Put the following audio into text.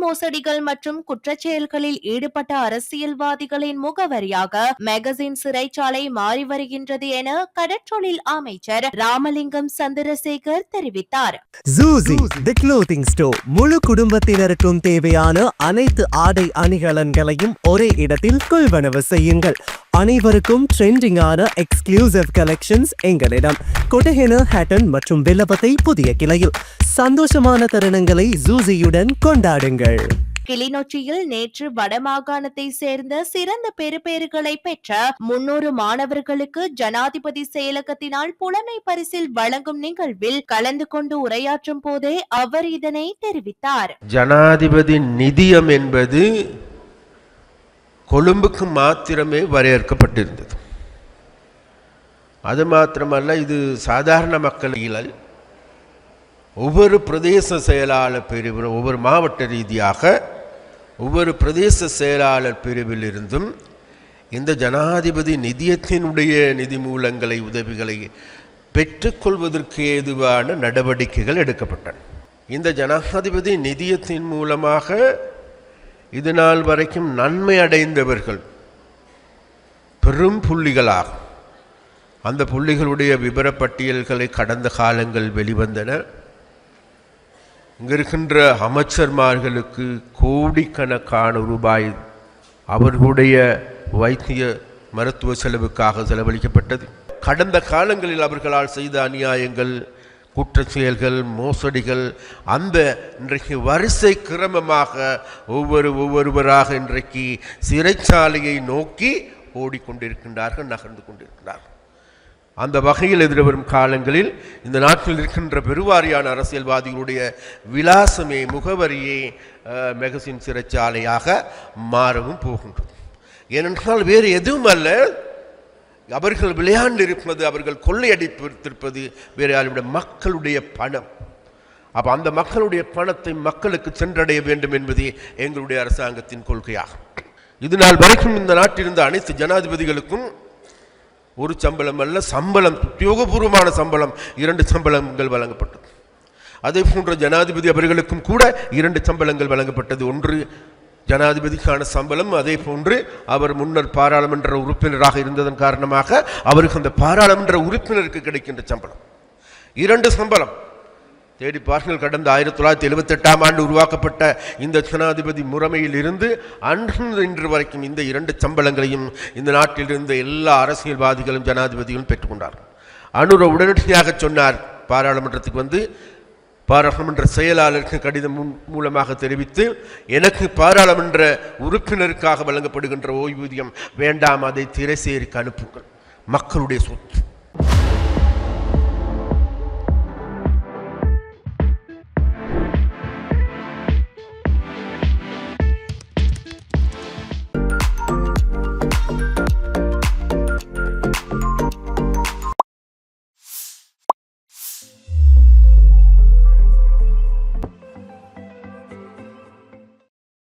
மோசடிகள் மற்றும் குற்றச்செயல்களில் ஈடுபட்ட அரசியல்வாதிகளின் முகவரியாக மேகசின் சிறைச்சாலை மாறி வருகின்றது என கடற்றொழில் அமைச்சர் ராமலிங்கம் சந்திரசேகர் தெரிவித்தார். முழு குடும்பத்தினருக்கும் தேவையான அனைத்து ஆடை அணிகலன்களையும் ஒரே இடத்தில் கொள்வனவு செய்யுங்கள். அனைவருக்கும் ட்ரெண்டிங்கான எக்ஸ்க்ளூசிவ் கலெக்ஷன்ஸ் எங்களிடம். கொட்டஹென ஹேட்டன் மற்றும் வில்லபத்தை புதிய கிளையில். சந்தோஷமான தருணங்களை ஜூசியுடன் கொண்டாடுங்கள். கிளிநொச்சியில் நேற்று வடமாகாணத்தை சேர்ந்த சிறந்த பெறுபேறுகளை பெற்ற முன்னூறு மாணவர்களுக்கு ஜனாதிபதி செயலகத்தினால் புலமை பரிசில் வழங்கும் நிகழ்வில் கலந்து கொண்டு உரையாற்றும் போதே அவர் இதனை தெரிவித்தார். ஜனாதிபதி நிதியம் என்பது கொழும்புக்கு மாத்திரமே வரையறுக்கப்பட்டிருந்தது. அது மாத்திரமல்ல இது சாதாரண மக்கள் ஒவ்வொரு பிரதேச செயலாளர் பிரிவில் ஒவ்வொரு மாவட்ட ரீதியாக ஒவ்வொரு பிரதேச செயலாளர் பிரிவிலிருந்தும் இந்த ஜனாதிபதி நிதியத்தினுடைய நிதி மூலங்களை உதவிகளை பெற்றுக்கொள்வதற்கு ஏதுவான நடவடிக்கைகள் எடுக்கப்பட்டன. இந்த ஜனாதிபதி நிதியத்தின் மூலமாக இது நாள் வரைக்கும் நன்மை அடைந்தவர்கள் பெரும் புள்ளிகளாகும். அந்த புள்ளிகளுடைய விபரப்பட்டியல்களை கடந்த காலங்கள் வெளிவந்தன. இங்கிருக்கின்ற அமைச்சர்மார்களுக்கு கோடிக்கணக்கான ரூபாய் அவர்களுடைய வைத்திய மருத்துவ செலவுக்காக செலவழிக்கப்பட்டது. கடந்த காலங்களில் அவர்களால் செய்த அநியாயங்கள் குற்ற செயல்கள் மோசடிகள் அந்த இன்றைக்கு வரிசை கிரமமாக ஒவ்வொரு ஒவ்வொருவராக இன்றைக்கு சிறைச்சாலையை நோக்கி ஓடிக்கொண்டிருக்கின்றார்கள் நகர்ந்து கொண்டிருக்கிறார்கள் அந்த வகையில் எதிர்வரும் காலங்களில் இந்த நாட்டில் இருக்கின்ற பெருவாரியான அரசியல்வாதிகளுடைய விலாசமே முகவரியே மெகசின் சிறைச்சாலையாக மாறவும் போகின்றது. ஏனென்றால் வேறு எதுவும் அல்ல அவர்கள் விளையாண்டு இருப்பது அவர்கள் கொள்ளையடித்திருப்பது வேறு யாருடைய மக்களுடைய பணம். அப்போ அந்த மக்களுடைய பணத்தை மக்களுக்கு சென்றடைய வேண்டும் என்பதே எங்களுடைய அரசாங்கத்தின் கொள்கையாகும். இது நாள் வரைக்கும் இந்த நாட்டில் இருந்த அனைத்து ஜனாதிபதிகளுக்கும் ஒரு சம்பளம் அல்ல சம்பளம் உத்தியோகபூர்வமான சம்பளம் இரண்டு சம்பளங்கள் வழங்கப்பட்டது. அதே போன்ற ஜனாதிபதி அவர்களுக்கும் கூட இரண்டு சம்பளங்கள் வழங்கப்பட்டது. ஒன்று ஜனாதிபதிக்கான சம்பளம் அதே போன்று அவர் முன்னர் பாராளுமன்ற உறுப்பினராக இருந்ததன் காரணமாக அவருக்கு அந்த பாராளுமன்ற உறுப்பினருக்கு கிடைக்கின்ற சம்பளம். இரண்டு சம்பளம். தேடி பாருங்கள் கடந்த ஆயிரத்தி தொள்ளாயிரத்தி எழுபத்தெட்டாம் ஆண்டு உருவாக்கப்பட்ட இந்த ஜனாதிபதி முறைமையில் இருந்து அன்று இன்று வரைக்கும் இந்த இரண்டு சம்பளங்களையும் இந்த நாட்டில் இருந்த எல்லா அரசியல்வாதிகளும் ஜனாதிபதிகளும் பெற்றுக்கொண்டார்கள். அனுர உடனடியாக சொன்னார் பாராளுமன்றத்துக்கு வந்து பாராளுமன்ற செயலாளருக்கு கடிதம் மூலமாக தெரிவித்து எனக்கு பாராளுமன்ற உறுப்பினருக்காக வழங்கப்படுகின்ற ஓய்வூதியம் வேண்டாம் அதை திரைசேரிக்கு அனுப்புங்கள். மக்களுடைய சொத்து.